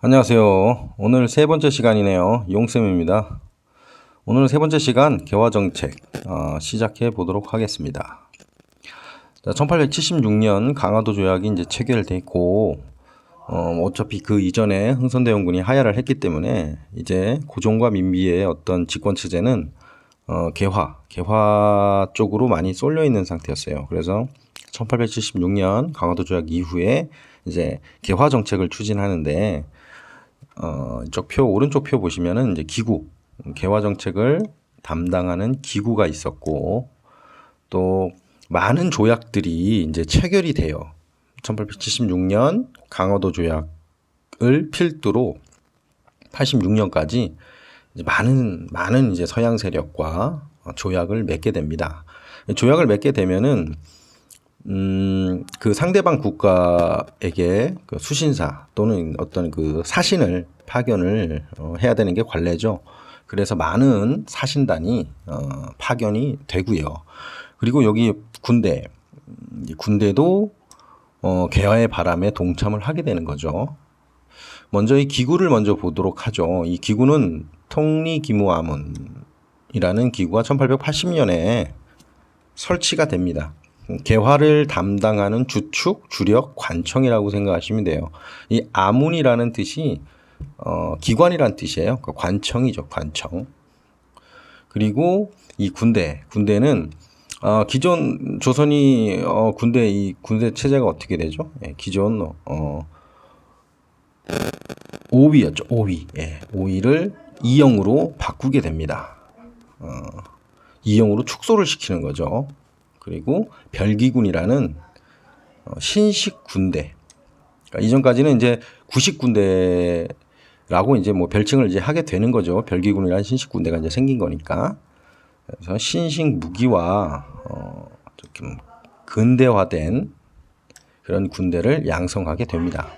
안녕하세요. 오늘 세 번째 시간이네요. 용쌤입니다. 오늘 세 번째 시간 개화정책 어, 시작해 보도록 하겠습니다. 자, 1876년 강화도 조약이 이제 체결됐고 어, 어차피 그 이전에 흥선대원군이 하야를 했기 때문에 이제 고종과 민비의 어떤 집권 체제는 어, 개화, 개화 쪽으로 많이 쏠려 있는 상태였어요. 그래서 1876년 강화도 조약 이후에 이제 개화 정책을 추진하는데 어, 이쪽 표 오른쪽 표 보시면은 이제 기구 개화 정책을 담당하는 기구가 있었고 또 많은 조약들이 이제 체결이 돼요. 1876년 강화도 조약을 필두로 86년까지 이제 많은 많은 이제 서양 세력과 조약을 맺게 됩니다. 조약을 맺게 되면은 음, 그 상대방 국가에게 그 수신사 또는 어떤 그 사신을 파견을 어, 해야 되는 게 관례죠. 그래서 많은 사신단이 어, 파견이 되고요. 그리고 여기 군대, 군대도 어, 개화의 바람에 동참을 하게 되는 거죠. 먼저 이 기구를 먼저 보도록 하죠. 이 기구는 통리기무아문이라는 기구가 1880년에 설치가 됩니다. 개화를 담당하는 주축, 주력, 관청이라고 생각하시면 돼요. 이 아문이라는 뜻이 어, 기관이란 뜻이에요. 그러니까 관청이죠, 관청. 그리고 이 군대, 군대는 어, 기존 조선이 어, 군대 이 군대 체제가 어떻게 되죠? 예, 기존 어, 5위였죠, 5위. 예, 5위를 2형으로 바꾸게 됩니다. 어, 2형으로 축소를 시키는 거죠. 그리고 별기군이라는 어, 신식 군대. 그러니까 이전까지는 이제 구식 군대 라고 이제 뭐 별칭을 이제 하게 되는 거죠. 별기군이라는 신식 군대가 이제 생긴 거니까. 그래서 신식 무기와 어, 좀 근대화된 그런 군대를 양성하게 됩니다.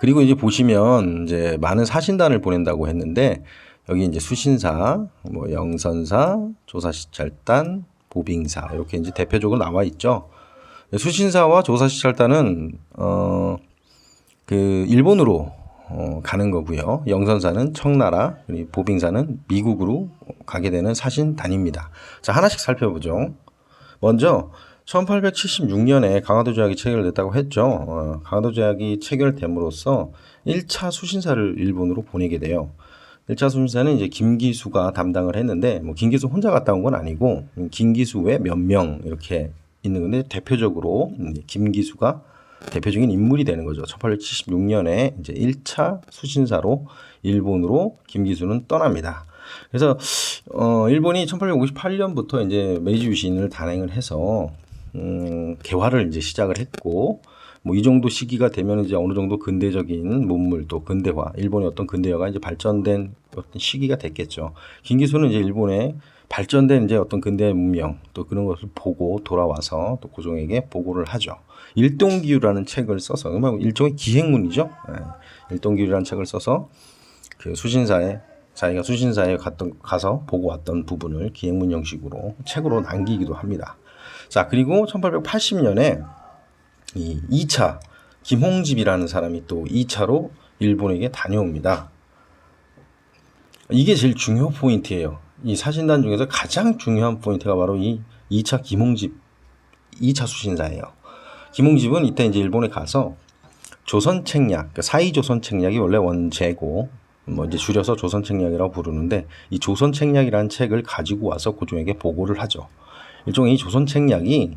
그리고 이제 보시면 이제 많은 사신단을 보낸다고 했는데 여기 이제 수신사, 뭐 영선사, 조사시찰단, 보빙사 이렇게 이제 대표적으로 나와 있죠. 수신사와 조사시찰단은 어 그 일본으로 어, 가는 거고요. 영선사는 청나라, 그리고 보빙사는 미국으로 가게 되는 사신단입니다. 자 하나씩 살펴보죠. 먼저 1876년에 강화도 조약이 체결됐다고 했죠. 어, 강화도 조약이 체결됨으로써 1차 수신사를 일본으로 보내게 돼요. 1차 수신사는 이제 김기수가 담당을 했는데 뭐 김기수 혼자 갔다 온 건 아니고 김기수 외 몇 명 이렇게 있는 건데 대표적으로 김기수가 대표적인 인물이 되는 거죠. 1876년에 이제 1차 수신사로 일본으로 김기수는 떠납니다. 그래서 어 일본이 1858년부터 이제 메이지 유신을 단행을 해서 음 개화를 이제 시작을 했고 뭐 이 정도 시기가 되면 이제 어느 정도 근대적인 문물 또 근대화 일본의 어떤 근대화가 이제 발전된 어떤 시기가 됐겠죠. 김기수는 이제 일본의 발전된 이제 어떤 근대 문명 또 그런 것을 보고 돌아와서 또 고종에게 보고를 하죠. 일동기유라는 책을 써서 음악 일종의 기행문이죠. 네. 일동기유라는 책을 써서 그 수신사에 자기가 수신사에 갔던 가서 보고 왔던 부분을 기행문 형식으로 책으로 남기기도 합니다. 자 그리고 1880년에 이 2차 김홍집이라는 사람이 또 2차로 일본에게 다녀옵니다. 이게 제일 중요 포인트예요. 이 사신단 중에서 가장 중요한 포인트가 바로 이 2차 김홍집 2차 수신사예요. 김홍집은 이때 이제 일본에 가서 조선 책략, 그 사이 조선 책략이 원래 원제고 뭐 이제 줄여서 조선 책략이라고 부르는데 이 조선 책략이라는 책을 가지고 와서 고종에게 보고를 하죠. 일종의 이 조선 책략이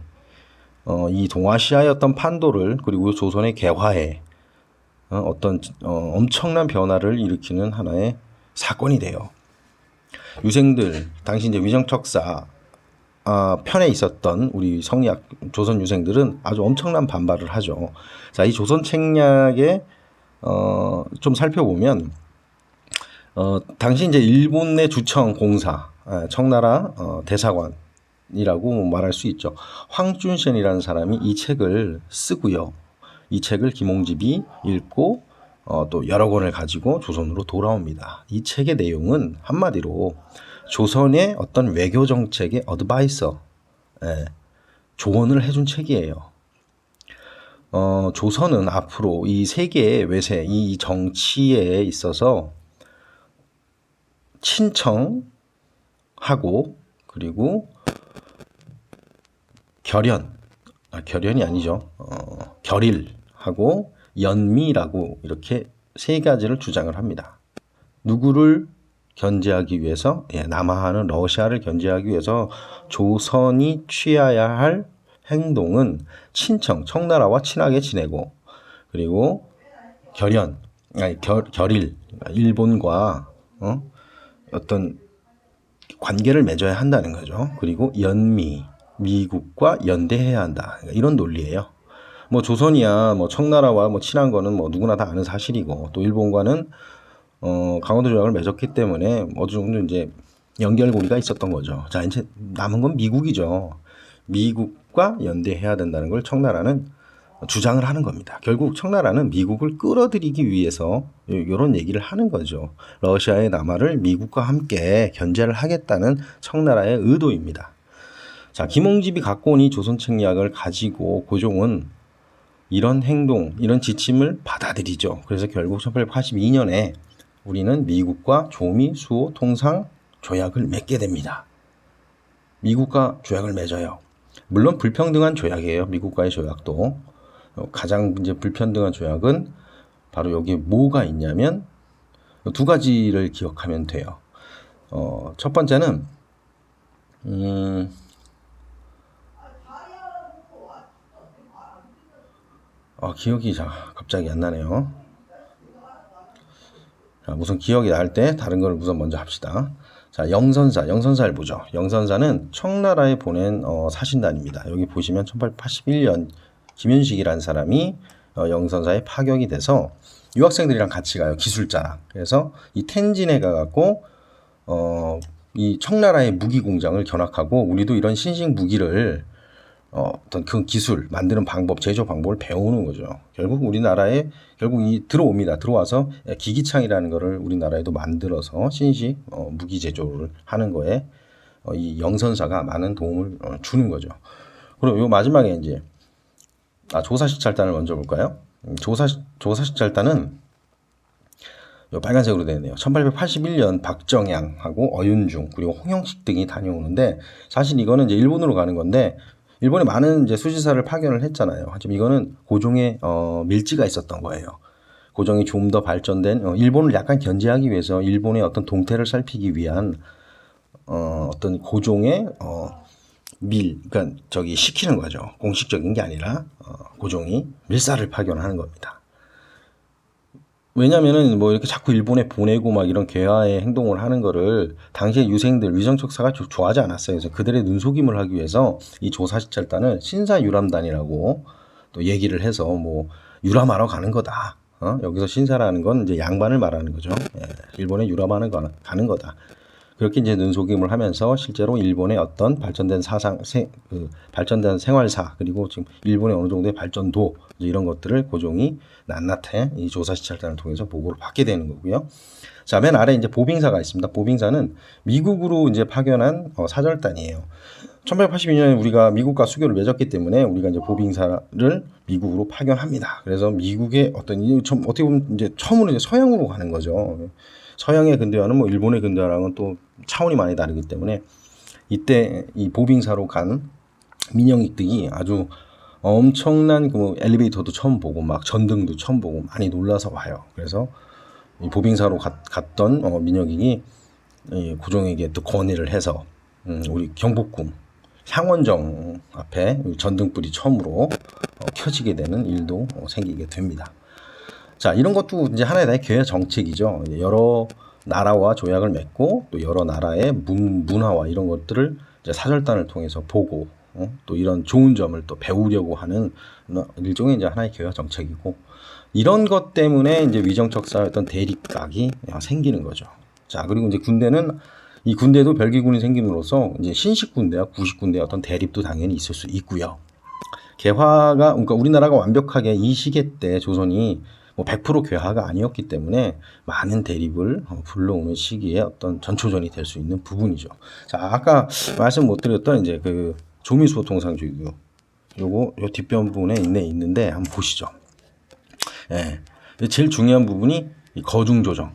어, 이 동아시아의 어떤 판도를 그리고 조선의 개화에 어, 어떤 어, 엄청난 변화를 일으키는 하나의 사건이 돼요. 유생들 당시 이제 위정척사 아, 편에 있었던 우리 성리학 조선 유생들은 아주 엄청난 반발을 하죠. 자, 이 조선 책략에 어, 좀 살펴보면 어, 당시 이제 일본의 주청 공사, 아, 청나라 어, 대사관이라고 말할 수 있죠. 황준센이라는 사람이 이 책을 쓰고요. 이 책을 김홍집이 읽고 어, 또 여러 권을 가지고 조선으로 돌아옵니다. 이 책의 내용은 한마디로 조선의 어떤 외교 정책의 어드바이서, 예, 조언을 해준 책이에요. 어, 조선은 앞으로 이 세계의 외세, 이 정치에 있어서 친청하고 그리고 결연, 아, 결연이 아니죠. 어, 결일하고 연미라고 이렇게 세 가지를 주장을 합니다. 누구를 견제하기 위해서 예, 남하하는 러시아를 견제하기 위해서 조선이 취해야 할 행동은 친청 청나라와 친하게 지내고 그리고 결연 아니 결, 결일 일본과 어? 어떤 관계를 맺어야 한다는 거죠. 그리고 연미 미국과 연대해야 한다 이런 논리예요. 뭐 조선이야 뭐 청나라와 뭐 친한 거는 뭐 누구나 다 아는 사실이고 또 일본과는 어, 강원도 조약을 맺었기 때문에 어느 정도 이제 연결고리가 있었던 거죠. 자, 이제 남은 건 미국이죠. 미국과 연대해야 된다는 걸 청나라는 주장을 하는 겁니다. 결국 청나라는 미국을 끌어들이기 위해서 이런 얘기를 하는 거죠. 러시아의 남하를 미국과 함께 견제를 하겠다는 청나라의 의도입니다. 자, 김홍집이 갖고 온 이 조선 책략을 가지고 고종은 이런 행동, 이런 지침을 받아들이죠. 그래서 결국 1882년에 우리는 미국과 조미, 수호, 통상 조약을 맺게 됩니다. 미국과 조약을 맺어요. 물론 불평등한 조약이에요. 미국과의 조약도. 어, 가장 이제 불평등한 조약은 바로 여기 뭐가 있냐면 두 가지를 기억하면 돼요. 어, 첫 번째는 음, 아, 기억이 자, 갑자기 안 나네요. 자, 우선 기억이 날 때 다른 걸 우선 먼저 합시다. 자, 영선사, 영선사를 보죠. 영선사는 청나라에 보낸 어, 사신단입니다. 여기 보시면 1881년 김윤식이라는 사람이 어, 영선사에 파격이 돼서 유학생들이랑 같이 가요. 기술자랑. 그래서 이 텐진에 가갖고 어, 이 청나라의 무기 공장을 견학하고 우리도 이런 신식 무기를 어, 어떤 그 기술 만드는 방법, 제조 방법을 배우는 거죠. 결국 우리나라에 결국 이 들어옵니다. 들어와서 기기창이라는 거를 우리나라에도 만들어서 신식 어, 무기 제조를 하는 거에 어, 이 영선사가 많은 도움을 어, 주는 거죠. 그리고 요 마지막에 이제 아, 조사식 찰단을 먼저 볼까요? 음, 조사 조사식 찰단은 요 빨간색으로 되어 있네요. 1881년 박정양하고 어윤중 그리고 홍영식 등이 다녀오는데 사실 이거는 이제 일본으로 가는 건데 일본에 많은 이제 수지사를 파견을 했잖아요. 하지만 이거는 고종의 어, 밀지가 있었던 거예요. 고종이 좀 더 발전된 어, 일본을 약간 견제하기 위해서 일본의 어떤 동태를 살피기 위한 어, 어떤 고종의 어, 밀, 그러니까 저기 시키는 거죠. 공식적인 게 아니라 어, 고종이 밀사를 파견하는 겁니다. 왜냐면은 뭐 이렇게 자꾸 일본에 보내고 막 이런 괴화의 행동을 하는 거를 당시에 유생들 위정척사가 조- 좋아하지 않았어요. 그래서 그들의 눈속임을 하기 위해서 이 조사시찰단을 신사유람단이라고 또 얘기를 해서 뭐 유람하러 가는 거다. 어? 여기서 신사라는 건 이제 양반을 말하는 거죠. 예, 일본에 유람하는 거 가는 거다. 그렇게 이제 눈속임을 하면서 실제로 일본의 어떤 발전된 사상, 세, 그 발전된 생활사 그리고 지금 일본의 어느 정도의 발전도 이제 이런 것들을 고종이 낱낱이 이 조사시찰단을 통해서 보고를 받게 되는 거고요. 자, 맨 아래 이제 보빙사가 있습니다. 보빙사는 미국으로 이제 파견한 어, 사절단이에요. 1882년에 우리가 미국과 수교를 맺었기 때문에 우리가 이제 보빙사를 미국으로 파견합니다. 그래서 미국의 어떤 이좀 어떻게 보면 이제 처음으로 이제 서양으로 가는 거죠. 서양의 근대화는 뭐 일본의 근대화랑은 또 차원이 많이 다르기 때문에 이때 이 보빙사로 간 민영익 등이 아주 엄청난 그뭐 엘리베이터도 처음 보고 막 전등도 처음 보고 많이 놀라서 와요. 그래서 이 보빙사로 갔, 갔던 어, 민영익이 이 고종에게 또 건의를 해서 음, 우리 경복궁 향원정 앞에 전등불이 처음으로 어, 켜지게 되는 일도 어, 생기게 됩니다. 자, 이런 것도 이제 하나의 나의 개혁 정책이죠. 여러 나라와 조약을 맺고 또 여러 나라의 문, 문화와 이런 것들을 이제 사절단을 통해서 보고 어? 또 이런 좋은 점을 또 배우려고 하는 일종의 이제 하나의 개혁 정책이고 이런 것 때문에 이제 위정척사의 어떤 대립각이 생기는 거죠. 자, 그리고 이제 군대는 이 군대도 별기군이 생김으로써 이제 신식 군대와 구식 군대의 어떤 대립도 당연히 있을 수 있고요. 개화가 그러니까 우리나라가 완벽하게 이 시기 때 조선이 뭐 100% 괴화가 아니었기 때문에 많은 대립을 어, 불러오는 시기에 어떤 전초전이 될 수 있는 부분이죠. 자, 아까 말씀 못 드렸던 이제 그 조미수호 통상주의고 요거 요 뒷변 부분에 있네 있는데 한번 보시죠. 예. 제일 중요한 부분이 이 거중 조정.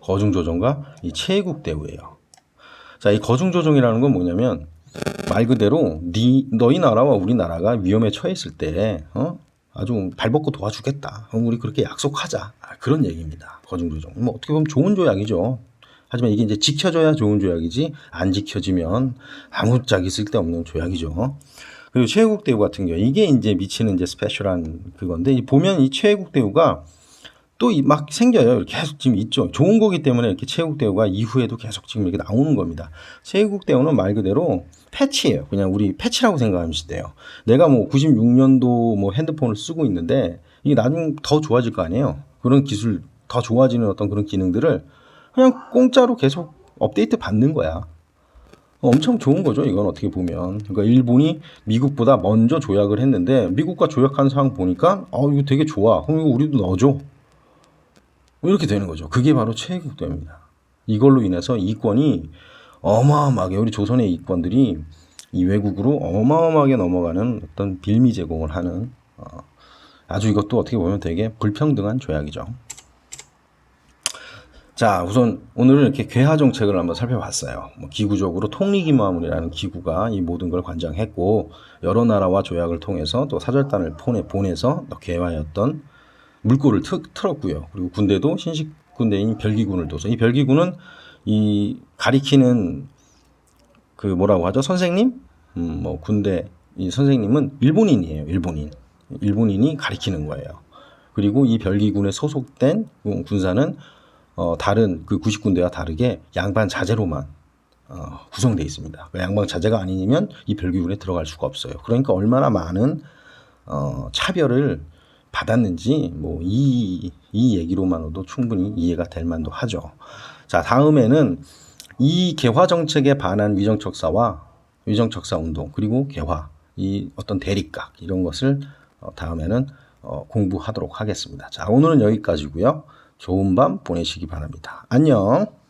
거중 조정과 이 체국 대우예요. 자, 이 거중 조정이라는 건 뭐냐면 말 그대로 네 너희 나라와 우리나라가 위험에 처했을 때 어? 아주 발벗고 도와주겠다. 어, 우리 그렇게 약속하자. 아, 그런 얘기입니다. 거중 조정. 뭐 어떻게 보면 좋은 조약이죠. 하지만 이게 이제 지켜져야 좋은 조약이지 안 지켜지면 아무짝이 쓸데없는 조약이죠. 그리고 최애국 대우 같은 경우 이게 이제 미치는 이제 스페셜한 그건데 이 보면 이 최애국 대우가 또 막 생겨요. 계속 지금 있죠. 좋은 거기 때문에 이렇게 최애국 대우가 이후에도 계속 지금 이렇게 나오는 겁니다. 최애국 대우는 말 그대로 패치예요. 그냥 우리 패치라고 생각하면 돼요. 내가 뭐 96년도 뭐 핸드폰을 쓰고 있는데 이게 나중 더 좋아질 거 아니에요. 그런 기술 더 좋아지는 어떤 그런 기능들을 그냥 공짜로 계속 업데이트 받는 거야. 엄청 좋은 거죠. 이건 어떻게 보면. 그러니까 일본이 미국보다 먼저 조약을 했는데 미국과 조약한 상황 보니까 어 이거 되게 좋아. 그럼 이거 우리도 넣어줘. 뭐 이렇게 되는 거죠. 그게 바로 최애국대입니다. 이걸로 인해서 이권이 어마어마하게 우리 조선의 이권들이 이 외국으로 어마어마하게 넘어가는 어떤 빌미 제공을 하는 어, 아주 이것도 어떻게 보면 되게 불평등한 조약이죠. 자, 우선 오늘은 이렇게 괴하 정책을 한번 살펴봤어요. 뭐 기구적으로 통리기마문이라는 기구가 이 모든 걸 관장했고 여러 나라와 조약을 통해서 또 사절단을 보내, 보내서 또 괴화였던 물꼬를 트, 틀었고요. 그리고 군대도 신식 군대인 별기군을 둬서 이 별기군은 이 가리키는 그 뭐라고 하죠? 선생님? 음, 뭐 군대 이 선생님은 일본인이에요. 일본인. 일본인이 가리키는 거예요. 그리고 이 별기군에 소속된 군사는 어, 다른 그 90군대와 다르게 양반 자제로만 어, 구성되어 있습니다. 그 양반 자제가 아니면 이 별기군에 들어갈 수가 없어요. 그러니까 얼마나 많은 어, 차별을 받았는지 뭐이이 얘기로만으로도 충분히 이해가 될 만도 하죠. 자 다음에는 이 개화 정책에 반한 위정척사와 위정척사 운동 그리고 개화 이 어떤 대립각 이런 것을 어, 다음에는 어, 공부하도록 하겠습니다. 자 오늘은 여기까지고요. 좋은 밤 보내시기 바랍니다. 안녕.